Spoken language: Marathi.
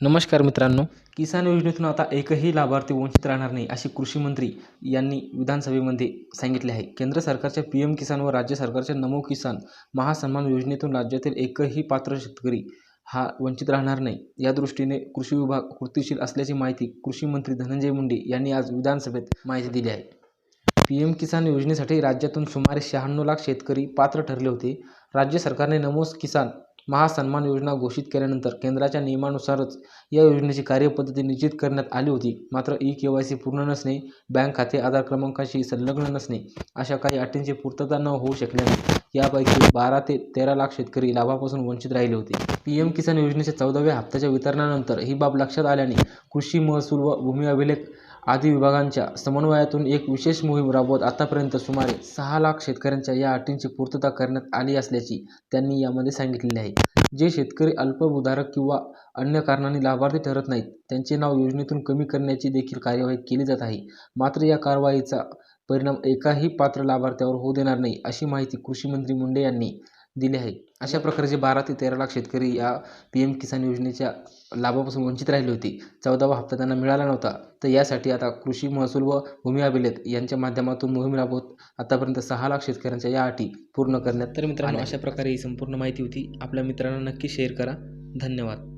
नमस्कार मित्रांनो. किसान योजनेतून आता एकही लाभार्थी वंचित राहणार नाही अशी कृषी मंत्री यांनी विधानसभेमध्ये सांगितले आहे. केंद्र सरकारच्या पी एम किसान व राज्य सरकारच्या नमो किसान महासन्मान योजनेतून राज्यातील एकही पात्र शेतकरी हा वंचित राहणार नाही. या दृष्टीने कृषी विभाग कृतीशील असल्याची माहिती कृषी मंत्री धनंजय मुंडे यांनी आज विधानसभेत माहिती दिली आहे. पी एम किसान योजनेसाठी राज्यातून सुमारे शहाण्णव लाख शेतकरी पात्र ठरले होते. राज्य सरकारने नमोस किसान महासन्मान योजना घोषित केल्यानंतर केंद्राच्या नियमानुसारच या योजनेची कार्यपद्धती निश्चित करण्यात आली होती. मात्र ई के वाय सी पूर्ण नसणे बँक खाते आधार क्रमांकाशी संलग्न नसणे अशा काही अटींची पूर्तता न होऊ शकल्याने यापैकी बारा ते तेरा लाख शेतकरी लाभापासून वंचित राहिले होते. पी एम किसान योजनेच्या चौदाव्या हप्त्याच्या वितरणानंतर ही बाब लक्षात आल्याने कृषी महसूल व भूमी अभिलेख आदी विभागांच्या समन्वयातून एक विशेष मोहीम राबवत आतापर्यंत सुमारे सहा लाख शेतकऱ्यांच्या या अटींची पूर्तता करण्यात आली असल्याची त्यांनी यामध्ये सांगितलेले आहे. जे शेतकरी अल्पभूधारक किंवा अन्य कारणांनी लाभार्थी ठरत नाहीत त्यांचे नाव योजनेतून कमी करण्याची देखील कार्यवाही केली जात आहे. मात्र या कारवाईचा परिणाम एकाही पात्र लाभार्थ्यावर होऊ देणार नाही अशी माहिती कृषी मंत्री मुंडे यांनी दिली आहे अशा प्रकारचे बारा ते तेरा लाख शेतकरी या पी एम किसान योजनेच्या लाभापासून वंचित राहिले होते. चौदावा हप्ता त्यांना मिळाला नव्हता. तर यासाठी आता कृषी महसूल व भूमी अभिलेख यांच्या माध्यमातून मोहीम राबवत आतापर्यंत सहा लाख शेतकऱ्यांच्या या अटी पूर्ण करण्यात तर मित्रांनो अशा प्रकारे ही संपूर्ण माहिती होती. आपल्या मित्रांना नक्की शेअर करा. धन्यवाद.